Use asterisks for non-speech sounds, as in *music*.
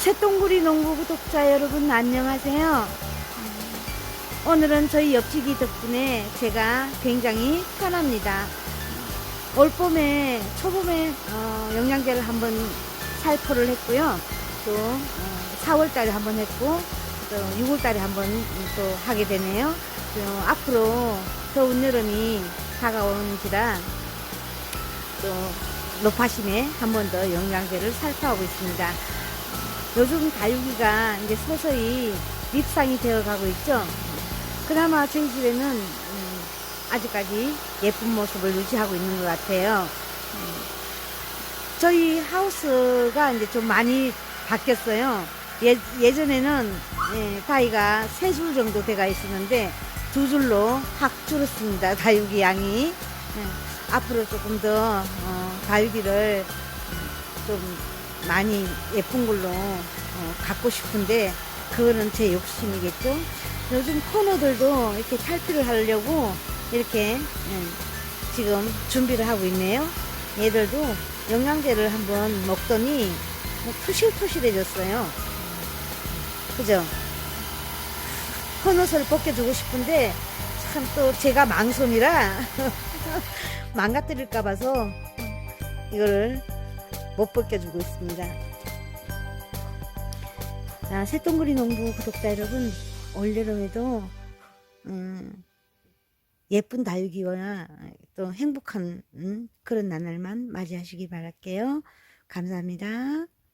새똥구리 농구 구독자 여러분 안녕하세요. 음, 오늘은 저희 옆집이 덕분에 제가 굉장히 편합니다. 올 봄에 초봄에 어, 영양제를 한번 살포를 했고요. 또 어, 4월 달에 한번 했고 또 6월 달에 한번 또 하게 되네요. 또 앞으로 더운 여름이 다가오는지라 또 노파심에 한 번 더 영양제를 살포하고 있습니다. 요즘 다육이가 이제 서서히 립상이 되어 가고 있죠. 그나마 저희 집에는 음, 아직까지 예쁜 모습을 유지하고 있는 것 같아요. 음, 저희 하우스가 이제 좀 많이 바뀌었어요. 예, 예전에는 예, 다이가 세 줄 정도 돼가 있었는데 두 줄로 확 줄었습니다. 다육이 양이. 예, 앞으로 조금 더 어, 다육이를 좀 많이 예쁜 걸로 어, 갖고 싶은데 그거는 제 욕심이겠죠. 요즘 코너들도 이렇게 탈피를 하려고 이렇게 음, 지금 준비를 하고 있네요. 얘들도 영양제를 한번 먹더니 뭐 푸실푸실해졌어요. 그죠? 코너스를 벗겨주고 싶은데 참 또 제가 망손이라 *laughs* 망가뜨릴까 봐서 이거를 못 벗겨주고 있습니다. 자, 새똥구리 농부 구독자 여러분, 올여름에도 음, 예쁜 다육이와 또 행복한 음, 그런 나날만 맞이하시기 바랄게요. 감사합니다.